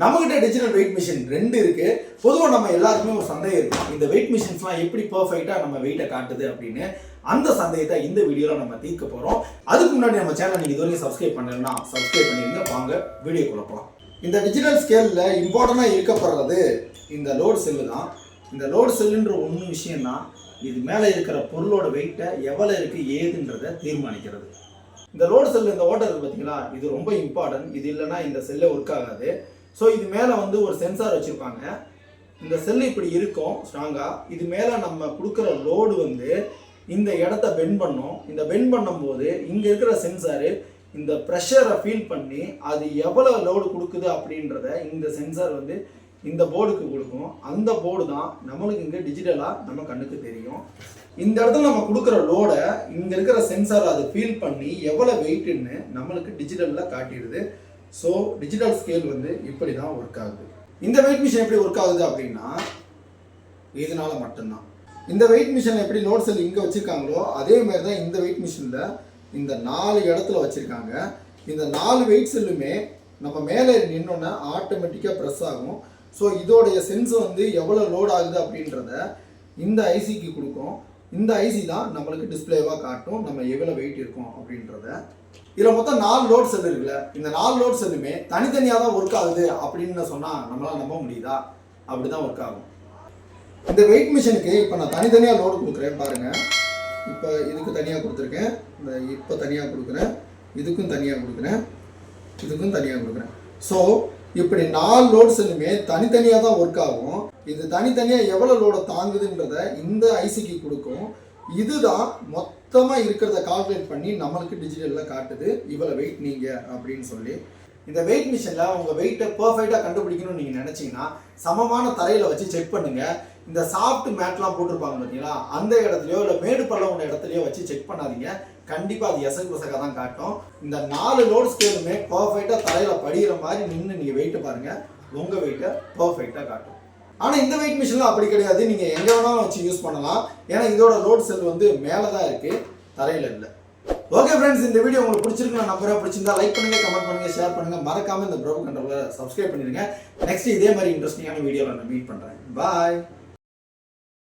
நம்மகிட்ட digital weight machine ரெண்டு இருக்கு. பொதுவாக நம்ம எல்லாருக்குமே ஒரு சந்தேகம் இருக்கும். இந்த வெயிட் மிஷின்ஸ்லாம் எப்படி பர்ஃபெக்டாக நம்ம வெயிட்டை காட்டுது அப்படின்னு. அந்த சந்தேகத்தை இந்த வீடியோவில் நம்ம தீர்க்க போகிறோம் அதுக்கு முன்னாடி நம்ம சேனல் நீங்கள் இது வரைக்கும் சப்ஸ்கிரைப் பண்ணலன்னா சப்ஸ்கிரைப் பண்ணிருங்க வாங்க வீடியோ குழப்பலாம் இந்த டிஜிட்டல் ஸ்கேலில் இம்பார்ட்டண்டாக இருக்கப்படுறது இந்த லோடு செல்லு தான். இந்த லோடு செல்லுன்ற ஒன்று விஷயம்னா இது மேலே இருக்கிற பொருளோட வெயிட்டை எவ்வளோ இருக்குது ஏதுன்றதை தீர்மானிக்கிறது. இந்த லோடு செல் இந்த ஓட்டர் பார்த்தீங்களா இது ரொம்ப இம்பார்ட்டன்ட் இது இல்லைன்னா இந்த செல்லை ஒர்க் ஆகாது. ஸோ இது மேலே வந்து ஒரு சென்சார் வச்சுருப்பாங்க. இந்த செல் இப்படி இருக்கும் ஸ்ட்ராங்காக இது மேலே நம்ம கொடுக்குற லோடு வந்து இந்த இடத்த பெண்ட் பண்ணும். இந்த பெண்ட் பண்ணும்போது இங்கே இருக்கிற சென்சாரு இந்த ப்ரெஷரை ஃபீல் பண்ணி அது எவ்வளோ லோடு கொடுக்குது அப்படின்றத இந்த சென்சார் வந்து இந்த போர்டுக்கு கொடுக்கும். அந்த போர்டு தான் நம்மளுக்கு இங்கே டிஜிட்டலாக நம்ம கண்ணுக்கு தெரியும். இந்த இடத்துல நம்ம கொடுக்குற லோடை இங்கே இருக்கிற சென்சார் அதை ஃபீல் பண்ணி எவ்வளோ வெயிட்டுன்னு நம்மளுக்கு டிஜிட்டலில் காட்டிடுது. ஸோ டிஜிட்டல் ஸ்கேல் வந்து இப்படி தான் ஒர்க் ஆகுது. இந்த வெயிட் மிஷின் எப்படி ஒர்க் ஆகுது அப்படின்னா இதனால மட்டும்தான். இந்த வெயிட் மிஷின் எப்படி லோட் செல் இங்கே வச்சுருக்காங்களோ அதே மாதிரி தான் இந்த வெயிட் மிஷினில் இந்த நாலு இடத்துல வச்சுருக்காங்க. இந்த நாலு வெயிட் செல்லுமே நம்ம மேலே நின்னோன்னே ஆட்டோமேட்டிக்காக ப்ரெஸ் ஆகும். ஸோ இதோடைய சென்ஸ் வந்து எவ்வளோ லோட் ஆகுது அப்படின்றத இந்த ஐசிக்கு கொடுக்கும். இந்த ஐசி தான் நம்மளுக்கு டிஸ்பிளேவாக காட்டும் நம்ம எவ்வளோ வெயிட் இருக்கும் அப்படின்றத. இதில் மொத்தம் நாலு லோட் செல் இருக்குல்ல. இந்த நாலு லோட் செல்லுமே தனித்தனியாக தான் ஒர்க் ஆகுது அப்படின்னு சொன்னால் நம்மளால் நம்ப முடியுதா? அப்படி தான் ஒர்க் ஆகும். இந்த வெயிட் மிஷினுக்கு இப்போ நான் தனித்தனியாக லோடு கொடுக்குறேன் பாருங்கள் இப்போ இதுக்கு தனியாக கொடுத்துருக்கேன். இந்த இப்போ தனியாக கொடுக்குறேன். இதுக்கும் தனியாக கொடுக்குறேன். இதுக்கும் தனியாக கொடுக்குறேன். ஸோ இப்படி நாலு லோடு செல்லுமே தனித்தனியாக தான் ஒர்க் ஆகும். இது தனித்தனியாக எவ்வளோ லோடை தாங்குதுன்றத இந்த ஐசிக்கு கொடுக்கும். இதுதான் மொத்தமாக இருக்கிறத கால்குலேட் பண்ணி நம்மளுக்கு டிஜிட்டலில் காட்டுது. இவ்வளோ வெயிட் நீங்கள் அப்படின்னு சொல்லி. இந்த வெயிட் மிஷினில் உங்கள் வெயிட்டை பர்ஃபெக்டாக கண்டுபிடிக்கணும்னு நீங்கள் நினச்சிங்கன்னா சமமான தரையில் வச்சு செக் பண்ணுங்கள் இந்த சாஃப்ட் மேட்லாம் போட்டிருப்பாங்க பார்த்தீங்களா அந்த இடத்துலையோ இல்லை மேடு பள்ளம் உள்ள இடத்துலையோ வச்சு செக் பண்ணாதீங்க. கண்டிப்பாக அது எசகு பசக தான் காட்டும். இந்த நாலு லோட் ஸ்கேலுமே பர்ஃபெக்டாக தரையில் படிகிற மாதிரி நின்று நீங்கள் வெயிட்டை பாருங்கள் உங்கள் வெயிட்டை பர்ஃபெக்டாக காட்டும். ஆனால் இந்த வெயிட் மிஷினில் அப்படி கிடையாது. நீங்கள் எங்கே வேணாலும் வச்சு யூஸ் பண்ணலாம். ஏன்னா இதோட ரோட் செல் வந்து மேலே தான் இருக்குது தரையில் இல்லை. ஓகே ஃப்ரெண்ட்ஸ் இந்த வீடியோ உங்களுக்கு பிடிச்சிருக்கு நம்பரை பிடிச்சிருந்தா லைக் பண்ணுங்கள் கமெண்ட் பண்ணுங்க ஷேர் பண்ணுங்கள் மறக்காமல் இந்த ப்ரோ கண்ட்ரோல சப்ஸ்கிரைப் பண்ணிடுங்க. நெக்ஸ்ட் இதே மாதிரி இன்ட்ரெஸ்டிங்கான வீடியோவில் நான் மீட் பண்ணுறேன் பாய்